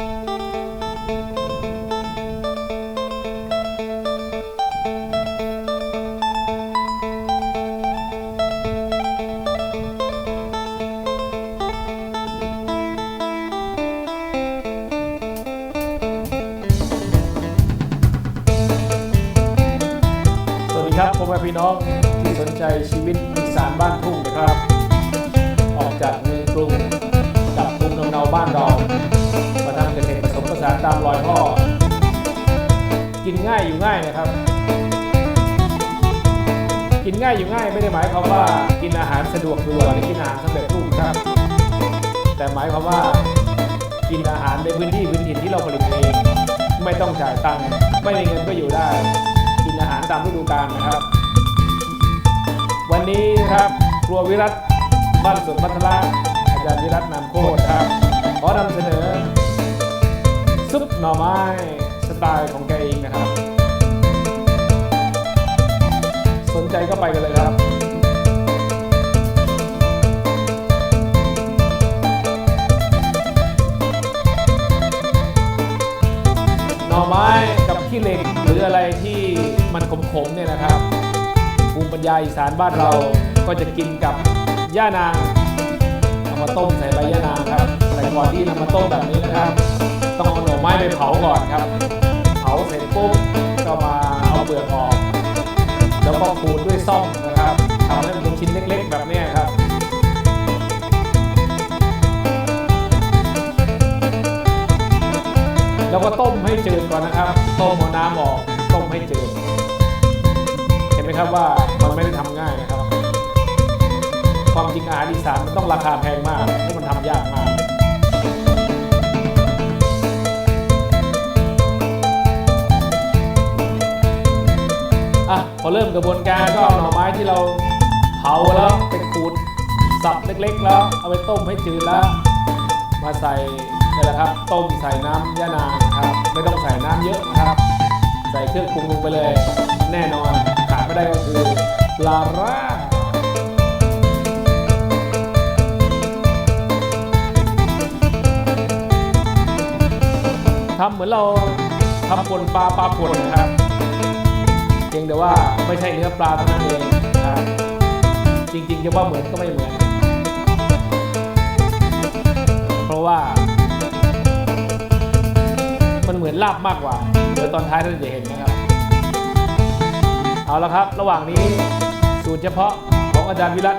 สวัสดีครับพ่อแม่พี่น้องที่สนใจชีวิตอีสานบ้านทุ่งนะครับ ออกจากเมืองกรุงกลับภูมิลำเนาบ้านเรา สานตามรอยพ่อ กินง่ายอยู่ง่ายนะครับ กินง่ายอยู่ง่ายไม่ได้หมายความว่ากินอาหารสะดวกสบายหรือกินอาหารสำเร็จรูปครับ แต่หมายความว่ากินอาหารในพื้นที่พื้นถิ่นที่เราผลิตเองไม่ต้องจ่ายตังค์ไม่มีเงินก็อยู่ได้ กินอาหารตามฤดูกาลนะครับ วันนี้นะครับครัววิรัตบ้านสวนพัทละอาจารย์วิรัตนามโคต น่อไม้สไตล์ของแกเองนะครับ สนใจก็ไปกันเลยครับหน่อไม้กับขี้เหล็กหรืออะไรที่มันขมๆเนี่ยนะครับภูมิปัญญาอีสานบ้านเราก็จะกินกับย่านางเอามาต้มใส่ใบย่านางครับแต่ก่อนที่นำมาต้มแบบนี้นะครับ ต้องเอาหน่อไม้ไปเผาก่อนครับ เผาเสร็จปุ๊บก็มาเอาเปลือกออก แล้วก็ขูดด้วยซ่อมนะครับทำให้มันเป็นชิ้นเล็ก ๆ แบบนี้ครับแล้วก็ต้มให้จืดก่อนนะครับ ต้มเอาน้ำออก ต้มให้จืด เห็นไหมครับว่ามันไม่ได้ทำง่ายนะครับ ความจริงอาหารอีสานมันต้องราคาแพงมากเพราะมันทำยากมาก อะพอเริ่มกระบวนการก็เอาหน่อไม้ที่เราเผาแล้วไปขูดสับเล็กๆ แล้วเอาไปต้มให้จืดแล้ว มาใส่นี่แหละครับต้มใส่น้ำยะนางนะครับ ไม่ต้องใส่น้ำเยอะนะครับ ใส่เครื่องปรุงลงไปเลย แน่นอนขาดไม่ได้ก็คือปลาร่าทำเหมือนเราทำป่นปลาปลาป่นนะครับ ว่าไม่ใช่เนื้อปลาเท่านั้นเองนะครับจริงๆจะว่าเหมือนก็ไม่เหมือน เพราะว่า มันเหมือนลาบมากกว่า เดี๋ยวตอนท้ายท่านจะเห็นนะครับ เอาละครับ ระหว่างนี้สูตรเฉพาะของอาจารย์วิรัต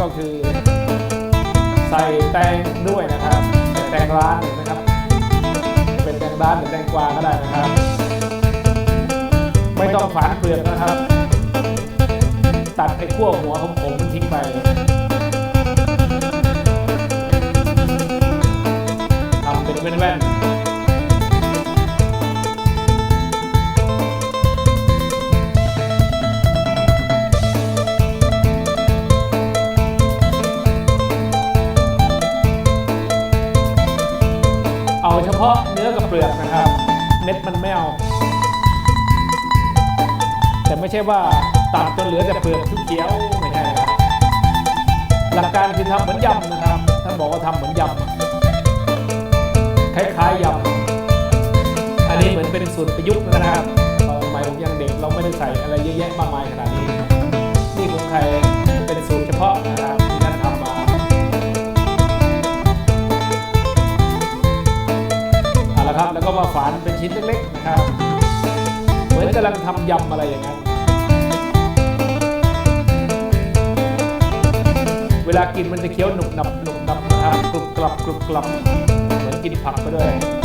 ก็คือ ใส่แตงด้วยนะครับ แตงร้านเห็นไหมครับ เป็นแตงร้านหรือแตงกวาก็ได้นะครับ ไม่ต้องฝานเปลือกนะครับ ตัดไอ้ขั้วหัวของผมทิ้งไปทำเป็นแว่นๆเอาเฉพาะเนื้อกับเปลือกนะครับ เม็ดมันไม่เอา แต่ไม่ใช่ว่าตัดจนเหลือแต่เปลือกเขียวไม่ใช่นะครับหลักการคือทำเหมือนยำนะครับท่านบอกว่าทำเหมือนยำคล้ายๆยำอันนี้เหมือนเป็นสูตรประยุกต์นะครับตอนสมัยผมยังเด็กเราไม่ได้ใส่อะไรเยอะแยะมากมายขนาดนี้นี่ของใครเป็นสูตรเฉพาะนะครับที่ท่านทำมาเอาละครับแล้วก็มาฝานเป็นชิ้นเล็กๆนะครับ กำลังทำยำอะไรอย่างนั้น เวลากินมันจะเคี้ยวหนุบหนับหนุบหนับนะครับกรุบกรับกรุบกรับเหมือนกินผักไปด้วย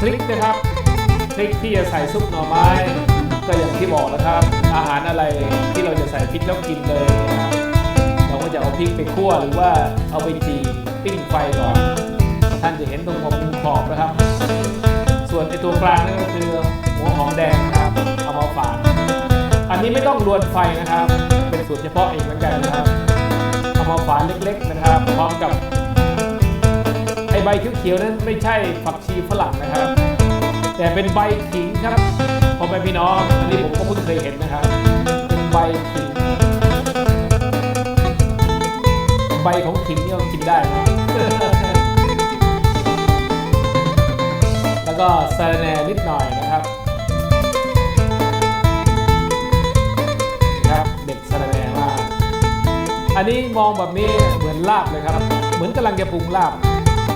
พริกนะครับพริกที่จะใส่ซุปหน่อไม้ ก็อย่างที่บอกนะครับ อาหารอะไรที่เราจะใส่พริกแล้วกินเลยนะครับเราก็จะเอาพริกไปคั่วหรือว่าเอาไปจีปิ้งไฟก่อนท่านจะเห็นตรงมุมขอบนะครับ ส่วนไอตัวกลางนั่นก็คือหัวหอมแดงนะครับเอามาฝานอันนี้ไม่ต้องรวนไฟนะครับ เป็นสูตรเฉพาะเองเหมือนกันนะครับเอามาฝานเล็กๆนะครับ พร้อมกับ ใบเขียวๆนั้นไม่ใช่ผักชีฝรั่งนะครับ แต่เป็นใบขิงครับพ่อแม่พี่น้องอันนี้ผมก็เพิ่งเคยเห็นนะครับเป็นใบขิง ใบของขิงเนี่ยกินได้นะแล้วก็สะแหน่นิดหน่อยนะครับครับเด็ดสะระแหน่มากอันนี้มองแบบนี้เหมือนลาบเลยครับ เหมือนกำลังจะปรุงลาบ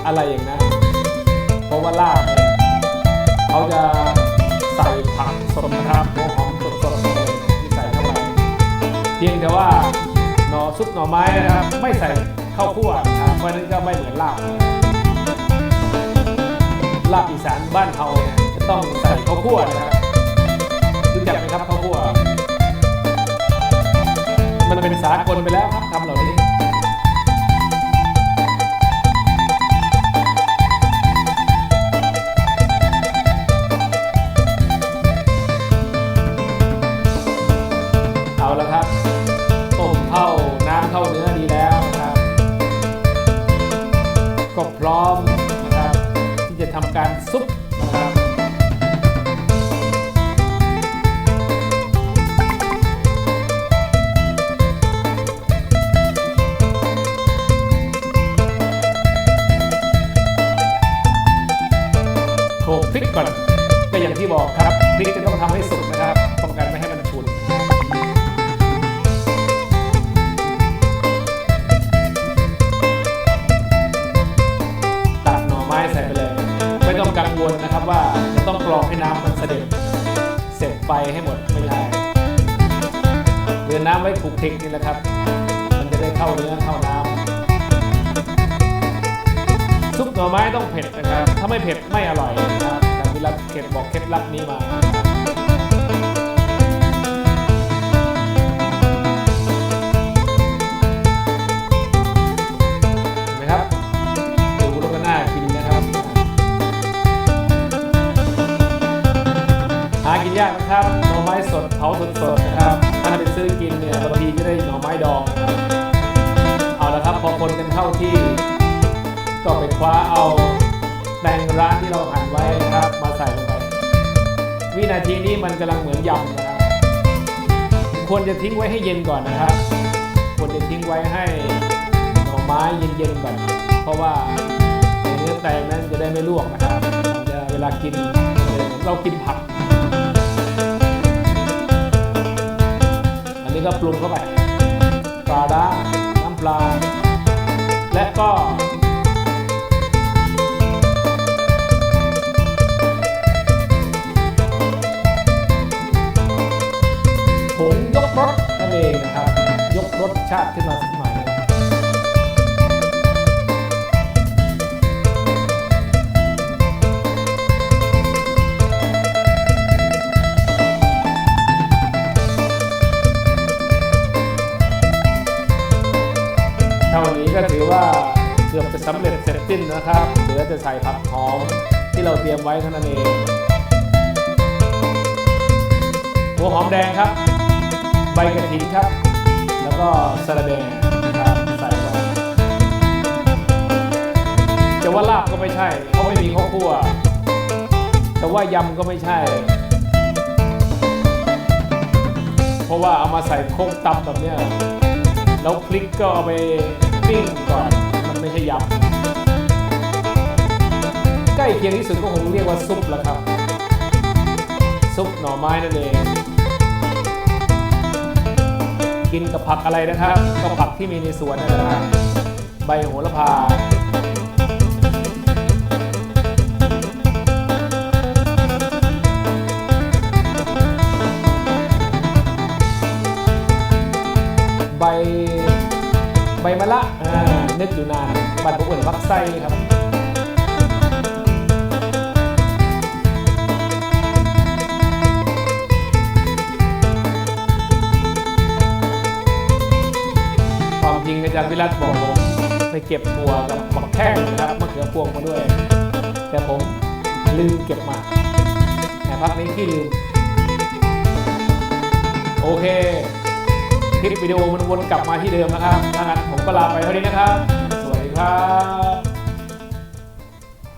อะไรอย่างนั้น เพราะว่าลาบเนี่ยเขาจะใส่ผักสดนะครับหัวหอมสดๆเลยที่ใส่เข้าไปเพียงแต่ว่าหน่อซุปหน่อไม้นะครับ ไม่ใส่ข้าวคั่วนะครับเพราะนั้นก็ไม่เหมือนลาบลาบอีสานบ้านเราเนี่ยจะต้องใส่ข้าวคั่วนะครับรู้จักไหมครับข้าวคั่วมันเป็นสากลไปแล้วครับคำเหล่านี้ เอาละครับต้มเข้าน้ำเข้าเนื้อดีแล้วนะครับ ก็พร้อมนะครับที่จะทำการซุปนะครับโขลกพริกก่อนก็อย่างที่บอกครับ กังวลนะครับว่าจะต้องกรองให้น้ำมันเสด็จเสร็จไปให้หมดไม่ได้เรือน้ำไว้ผูกคลิกนี่แหละครับ มันจะได้เข้าเนื้อเข้าน้ำซุปหน่อไม้ต้องเผ็ดนะครับ ถ้าไม่เผ็ดไม่อร่อยนะครับแต่วิรัตเก็บบอกเคล็ดลับนี้มา คนกันเข้าที่ ก็ไปคว้าเอาแตงร้านที่เราหั่นไว้นะครับ มาใส่ลงไป วินาทีนี้มันกำลังเหมือนยำนะครับควรจะทิ้งไว้ให้เย็นก่อนนะครับควรจะทิ้งไว้ให้หน่อไม้เย็นๆก่อนเพราะว่าเนื้อแตงนั้นจะได้ไม่ลวกนะครับจะเวลากินเรากินผัก อันนี้ก็ปรุงเข้าไปปลาด้าน้ำปลา และก็ผงยกรสนั่นเองนะครับ ยกรสชาติขึ้นมา ว่าเกือบจะสำเร็จเสร็จสิ้นนะครับ เหลือจะใส่ผักหอมที่เราเตรียมไว้เท่านั้นเองหัวหอมแดงครับ ใบกระถินครับ แล้วก็สระแหน่นะครับใส่ไว้จะว่าลาบก็ไม่ใช่ เพราะไม่มีข้าวคั่วแต่ว่ายำก็ไม่ใช่ เพราะว่าเอามาใส่โคกตำแบบเนี้ยแล้วพริกก็เอาไป ปิ้งก่อน มันไม่ใช่ยำใกล้เคียงที่สุดก็คงเรียกว่าซุปแล้วครับ ซุปหน่อไม้นั่นเอง กินกับผักอะไรนะครับ ก็ผักที่มีในสวนนั่นแหละนะครับ ใบโหระพา ใบมะละอ่านึกอยู่นานบัตรพวกอื่นพักไส้ครับความจริงอาจารย์วิรัตบอกผมไปเก็บถั่วกับบักแข้งนะครับมะเขือพวงมาด้วย แต่ผมลืมเก็บมาแต่พักนี้ที่ลืม โอเค คลิปวิดีโอมันวนกลับมาที่เดิมนะครับดังนั้นผมก็ลาไปเท่านี้นะครับ สวัสดีครับ